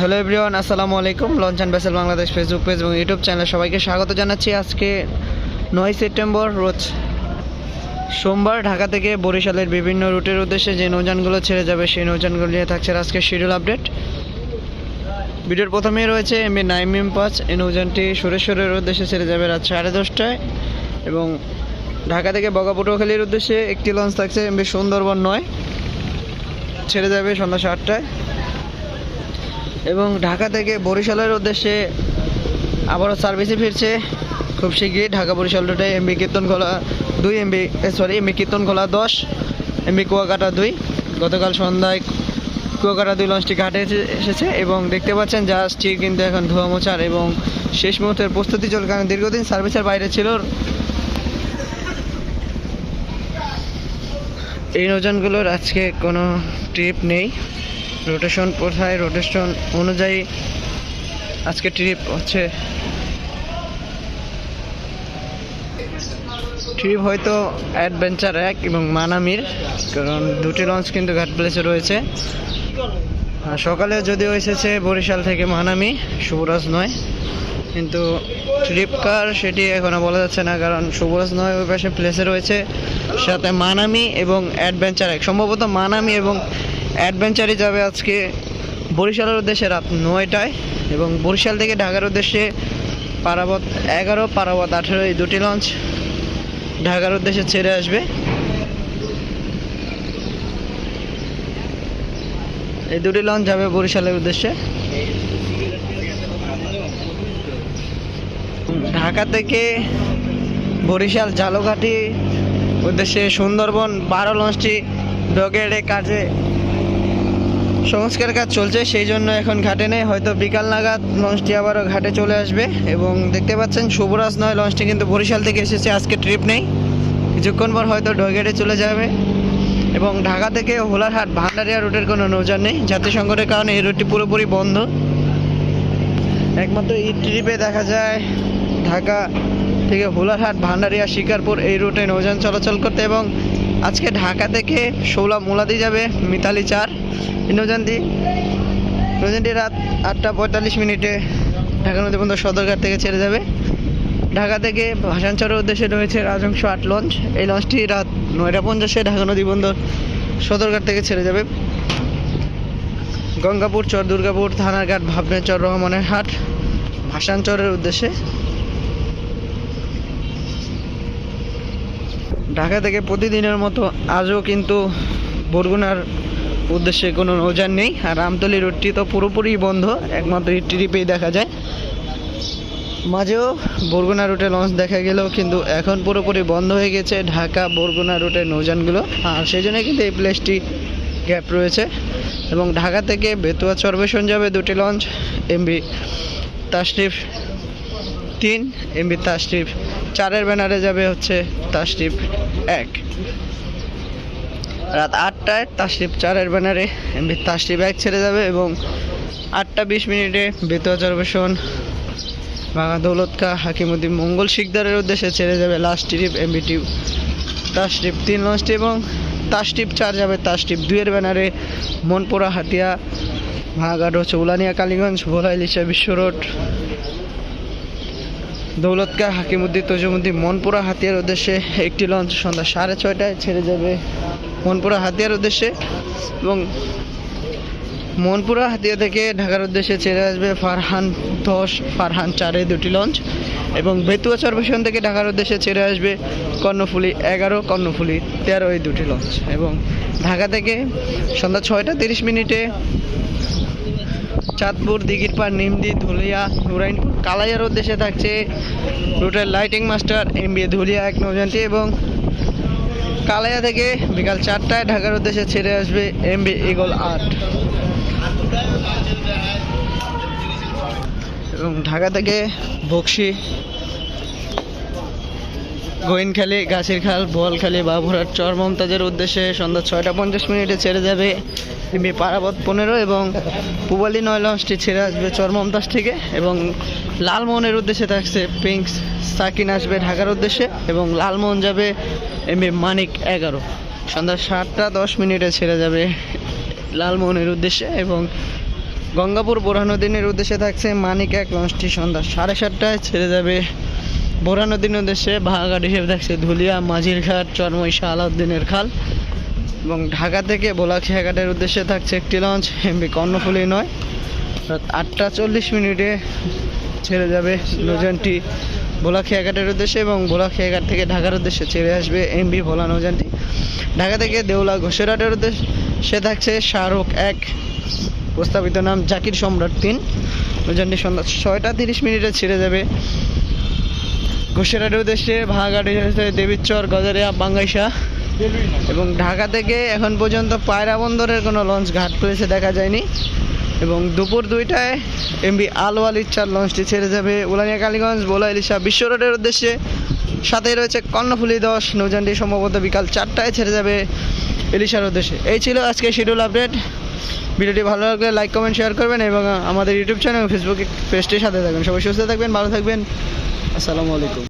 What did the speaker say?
Hello everyone, আসসালামু আলাইকুম। Launch and vessel Bangladesh Facebook page এবং ইউটিউব চ্যানেলে সবাইকে স্বাগত জানাচ্ছি আজকে নয় সেপ্টেম্বর, রোজ সোমবার ঢাকা থেকে বরিশালের বিভিন্ন রুটের উদ্দেশ্যে যে নৌযানগুলো ছেড়ে যাবে সেই নৌযানগুলো নিয়ে থাকছে আজকে শিডিউল আপডেট ভিডিওর প্রথমেই রয়েছে এমবি নাইম এম পাঁচ। এই নৌযানটি সুরেশ্বরের উদ্দেশ্যে ছেড়ে যাবে রাত সাড়ে দশটায় এবং ঢাকা থেকে বগাপটুয়াখালীর উদ্দেশ্যে একটি লঞ্চ থাকছে এমবি সুন্দরবন নয়। ছেড়ে যাবে সন্ধ্যা সাতটায়। এবং ঢাকা থেকে বরিশালের উদ্দেশ্যে আবারও সার্ভিসে ফিরছে। খুব শীঘ্রই ঢাকা বরিশাল রুটে এমবি কীর্তনখোলা দুই, এমবি সরি এমবি কীর্তনখোলা দশ, এমবি কুয়াকাটা দুই। গতকাল সন্ধ্যায় কুয়াকাটা দুই লঞ্চটি ঘাটে এসেছে এবং দেখতে পাচ্ছেন জাহাজটি কিন্তু এখন ধোয়া মোছার এবং শেষ মুহূর্তের প্রস্তুতি চল কারণ দীর্ঘদিন সার্ভিসের বাইরে ছিল। এই নৌযানগুলোর আজকে কোনো ট্রিপ নেই। রোটেশন কোথায়? রোটেশন অনুযায়ী আজকে ট্রিপ হচ্ছে। ট্রিপ হয়তো অ্যাডভেঞ্চার এক এবং মানামির, কারণ দুটি লঞ্চ কিন্তু ঘাট প্লেসে রয়েছে। সকালে যদিও এসেছে বরিশাল থেকে মানামি, শুভরাজ নয়। কিন্তু ট্রিপ কার সেটি এখনও বলা যাচ্ছে না, কারণ শুভরাজ নয় ওই পাশে প্লেসে রয়েছে। সাথে মানামি এবং অ্যাডভেঞ্চার এক। সম্ভবত মানামি এবং অ্যাডভেঞ্চারই যাবে আজকে বরিশালের উদ্দেশ্যে রাত নয়টায় এবং বরিশাল থেকে ঢাকার উদ্দেশ্যে পারাবত এগারো, পারাবত আঠেরো এই দুটি লঞ্চ ঢাকার উদ্দেশ্যে ছেড়ে আসবে। এই দুটি লঞ্চ যাবে বরিশালের উদ্দেশ্যে। ঢাকা থেকে বরিশাল জালঘাটি উদ্দেশ্যে সুন্দরবন বারো লঞ্চটি ডগেড়ে কাজে সংস্কার কাজ চলছে, সেই জন্য এখন ঘাটে নেই। হয়তো বিকাল নাগাদ লঞ্চটি আবারও ঘাটে চলে আসবে এবং দেখতে পাচ্ছেন শুভরাজ নয়, লঞ্চটি কিন্তু বরিশাল থেকে এসেছে, আজকে ট্রিপ নেই। কিছুক্ষণ পর হয়তো ডগেড়ে চলে যাবে এবং ঢাকা থেকে হোলারহাট, ভান্ডারিয়া রুটের কোনো নৌযান নেই। যাত্রী সংকটের কারণে এই রুটটি পুরোপুরি বন্ধ। একমাত্র এই ট্রিপে দেখা যায় ঢাকা থেকে হোলারহাট, ভান্ডারিয়া, শিকারপুর এই রুটে নৌযান চলাচল করতে এবং আজকে ঢাকা থেকে শৌলা মোলাদি যাবে, মিতালি চার। নৌযানটি নৌযানটি রাত আটটা পঁয়তাল্লিশ মিনিটে ঢাকা নদী বন্দর সদরঘাট থেকে ছেড়ে যাবে। ঢাকা থেকে ভাসানচরের উদ্দেশ্যে রয়েছে রাজংশ আট লঞ্চ। এই লঞ্চটি রাত নয়টা পঞ্চাশে ঢাকা নদী বন্দর সদরঘাট থেকে ছেড়ে যাবে। গঙ্গাপুর, চর দুর্গাপুর, থানারঘাট, ভাবনেচর, রহমানের হাট ভাসানচরের উদ্দেশ্যে ঢাকা থেকে প্রতিদিনের মতো আজও কিন্তু বরগুনার উদ্দেশ্যে কোনো নৌযান নেই। আর আমতলি রুটটি তো পুরোপুরি বন্ধ, একমাত্র ট্রিপেই দেখা যায়। মাঝেও বরগুনা রুটে লঞ্চ দেখা গেলেও কিন্তু এখন পুরোপুরি বন্ধ হয়ে গেছে ঢাকা বরগুনা রুটের নৌযানগুলো। আর সেই জন্য কিন্তু এই প্লেসটি গ্যাপ রয়েছে। এবং ঢাকা থেকে বেতুয়া চরবেশন যাবে দুটি লঞ্চ, এমবি তাশরিফ তিন এমবি তাশরিফ। চারের ব্যানারে যাবে হচ্ছে তাশরিফ এক। রাত আটটায় তাশরিফ চারের ব্যানারে এমবি তাশরিফ এক ছেড়ে যাবে এবং আটটা বিশ মিনিটে বেতুয়া চরবেশন বাংলা দৌলতকা হাকিমুদ্দিন মঙ্গল শিকদারের উদ্দেশ্যে ছেড়ে যাবে লাস্ট ট্রিপ এমবি টিপ তাশরিফ তিন লঞ্চটি এবং তাশরিফ চার যাবে তাশরিফ দুইয়ের ব্যানারে মনপুরা হাতিয়া ভাগাড় চৌলানিয়া, কালীগঞ্জ ভোলা ইলিশা বিশ্ব রোড। দৌলতকা হাকিমুদ্দিন তজুমুদ্দিন মনপুরা হাতিয়ার উদ্দেশ্যে একটি লঞ্চ সন্ধ্যা সাড়ে ছয়টায় ছেড়ে যাবে মনপুরা হাতিয়ার উদ্দেশ্যে এবং মনপুরা হাতিয়া থেকে ঢাকার উদ্দেশ্যে ছেড়ে আসবে ফারহান দশ, ফারহান চারে দুটি লঞ্চ এবং বেতুয়া চরবেশন থেকে ঢাকার উদ্দেশ্যে ছেড়ে আসবে কর্ণফুলি এগারো, কর্ণফুলি তেরো এই দুটি লঞ্চ এবং ঢাকা থেকে সন্ধ্যা ছয়টা তিরিশ মিনিটে চাঁদপুর দিঘির পাড় নিমদি, ধুলিয়া নুরাইনপুর কালাইয়ার উদ্দেশ্যে থাকছে রুটের lighting master M V Dhulia এক নৌজানটি এবং কালাইয়া থেকে বিকাল চারটায় ঢাকার উদ্দেশ্যে ছেড়ে আসবে এম বি ইগল আট এবং ঢাকা থেকে বক্সি গোয়েনখালি গাছের খাল বোয়ালখালি বাবুরহাট চর মমতাজের উদ্দেশ্যে সন্ধ্যা ছয়টা পঞ্চাশ মিনিটে ছেড়ে যাবে এমবি পারাবত পনেরো এবং পুবালি নয় লঞ্চটি ছেড়ে আসবে চর মমতাজ থেকে এবং লালমোহনের উদ্দেশ্যে থাকছে পিঙ্কস সাকিন আসবে ঢাকার উদ্দেশ্যে এবং লালমোহন যাবে এমবি মানিক এগারো। সন্ধ্যা সাতটা দশ মিনিটে ছেড়ে যাবে লালমোহনের উদ্দেশ্যে এবং গঙ্গাপুর বোরহানুদ্দিনের উদ্দেশ্যে থাকছে মানিক এক লঞ্চটি সন্ধ্যা সাড়ে সাতটায় ছেড়ে যাবে বোরহানুদ্দিনের উদ্দেশ্যে ভাগাঘাট হিসেবে থাকছে ধুলিয়া মাঝিরঘাট চরমইশা আলাউদ্দিনের খাল। এবং ঢাকা থেকে বোলাখিয়া ঘাটের উদ্দেশ্যে থাকছে একটি লঞ্চ, এমবি কর্ণফুলি নয়। আটটা চল্লিশ মিনিটে ছেড়ে যাবে নৌযানটি ভোলাখিয়া ঘাটের উদ্দেশ্যে এবং ভোলাখিয়া ঘাট থেকে ঢাকার উদ্দেশ্যে ছেড়ে আসবে এমবি ভোলা নৌযানটি। ঢাকা থেকে দেউলা ঘোষেরহাটের উদ্দেশ্যে থাকছে শাহরুখ এক। প্রস্তাবিত নাম জাকির সম্রাট তিন। নৌযানটি সন্ধ্যা ছয়টা তিরিশ মিনিটে ছেড়ে যাবে। ঘোষেরহাটের উদ্দেশ্যে ভাগাঘাট দেবীচর গজারিয়া বাঙ্গাইশা এবং ঢাকা থেকে এখন পর্যন্ত পায়রা বন্দরের কোনো লঞ্চ ঘাট প্লেসে দেখা যায়নি। এবং দুপুর দুইটায় এমবি আলওয়াল ইচ্ছার লঞ্চটি ছেড়ে যাবে উলানিয়া কালীগঞ্জ বোলা ইলিশা বিশ্ব রোডের উদ্দেশ্যে। সাথে রয়েছে কর্ণফুলি দশ, নৌযানটি সম্ভবত বিকাল চারটায় ছেড়ে যাবে ইলিশার উদ্দেশ্যে। এই ছিল আজকে শিডিউল আপডেট ভিডিওটি ভালো লাগলে লাইক কমেন্ট শেয়ার করবেন এবং আমাদের ইউটিউব চ্যানেল ফেসবুক পেজটির সাথে থাকবেন সবাই সুস্থ থাকবেন, ভালো থাকবেন। আসসালামু আলাইকুম।